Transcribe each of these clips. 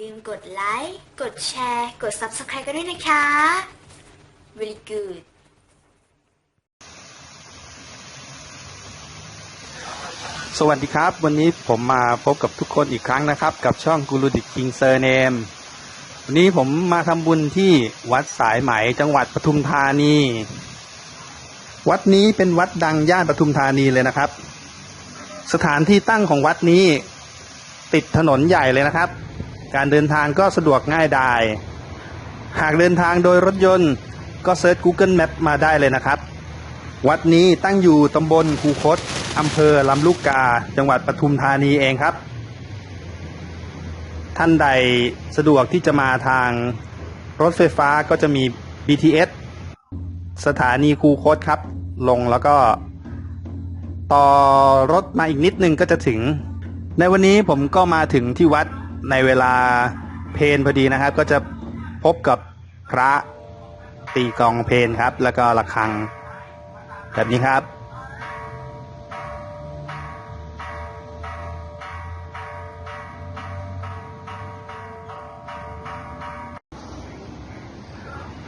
ลืมกดไลค์ กดแชร์ กด Subscribe กันด้วยนะคะ very good สวัสดีครับ วันนี้ผมมาพบกับทุกคนอีกครั้งนะครับ กับช่องกูรูดิกคิงเซอร์เนมวันนี้ผมมาทำบุญที่วัดสายไหมจังหวัดปทุมธานี วัดนี้เป็นวัดดังย่านปทุมธานีเลยนะครับ สถานที่ตั้งของวัดนี้ ติดถนนใหญ่เลยนะครับ การเดินทางก็สะดวกง่ายดาย หากเดินทางโดยรถยนต์ก็เซิร์ช Google Map มาได้เลยนะครับ วัดนี้ตั้งอยู่ตำบลคูคตอำเภอลำลูกกา จังหวัดปทุมธานีเองครับ ท่านใดสะดวกที่จะมาทางรถไฟฟ้าก็จะมี BTS สถานีคูคตครับ ลงแล้วก็ต่อรถมาอีกนิดนึงก็จะถึง ในวันนี้ผมก็มาถึงที่วัด ในเวลาเพนพอดีนะครับ ก็จะพบกับพระตีกองเพนครับ แล้วก็ระฆัง แบบนี้ครับ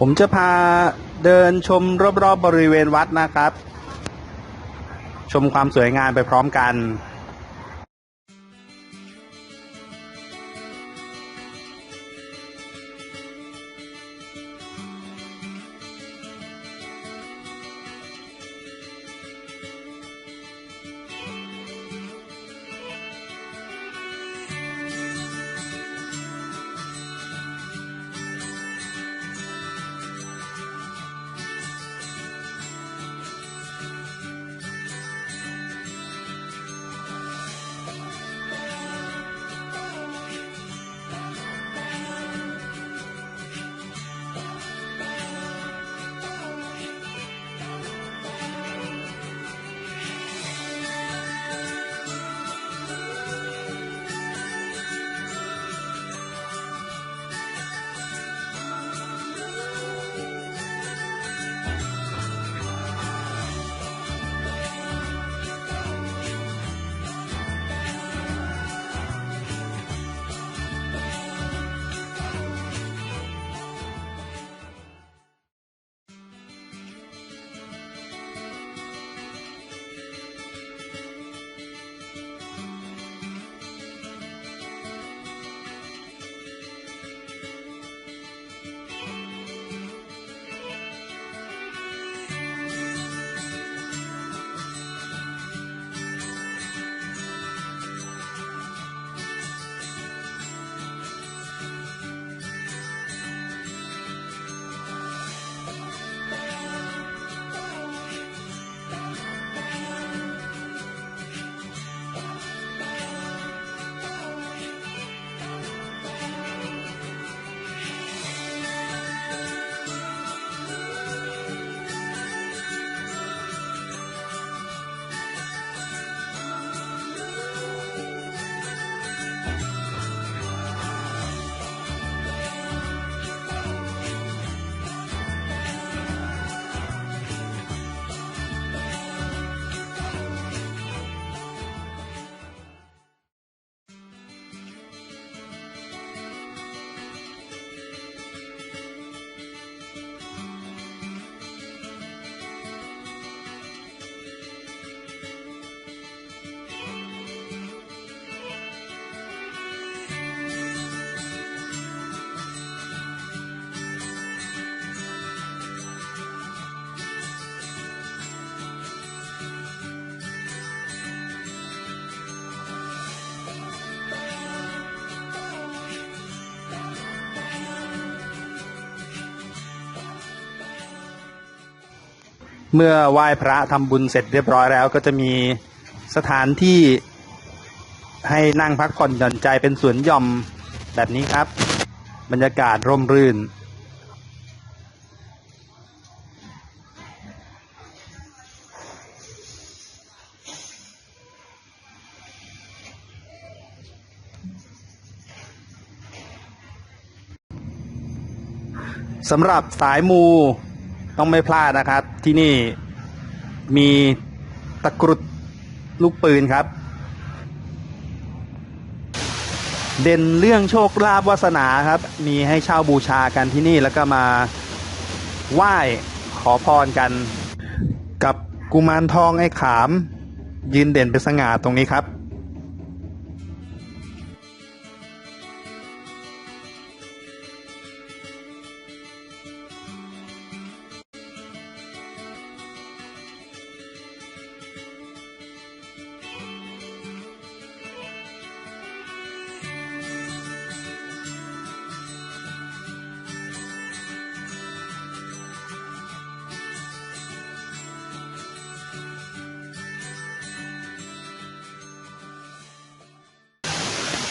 ผมจะพาเดินชมรอบๆบบริเวณวัดนะครับ ชมความสวยงามไปพร้อมกัน เมื่อไหว้พระทำบุญเสร็จเรียบร้อยแล้ว ก็จะมีสถานที่ให้นั่งพักผ่อนหย่อนใจเป็นสวนหย่อมแบบนี้ครับ บรรยากาศร่มรื่น สำหรับสายมู ต้องไม่พลาดนะครับ ที่นี่มีตะกรุดลูกปืนครับ เด่นเรื่องโชคลาภวาสนาครับ มีให้เช่าบูชากันที่นี่แล้วก็มาไหว้ขอพรกัน กับกุมารทองไอ้ขาม ยืนเด่นเป็นสง่าตรงนี้ครับ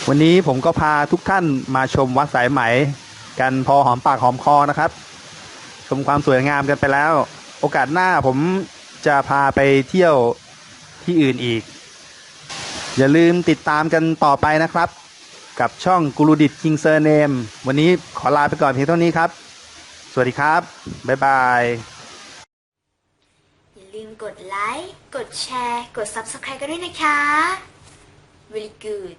วันนี้ผมก็พาทุกท่านมาชมวัดสายไหม กันพอหอมปากหอมคอนะครับ ชมความสวยงามกันไปแล้ว โอกาสหน้าผมจะพาไปเที่ยวที่อื่นอีก อย่าลืมติดตามกันต่อไปนะครับ กับช่องกูรูดิตคิงเซอร์เนมวันนี้ขอลาไปก่อนเพียงเท่านี้ครับ สวัสดีครับ บ๊ายบายอย่าลืมกดไลค์กดแชร์ กด Subscribe กันด้วยนะคะ very good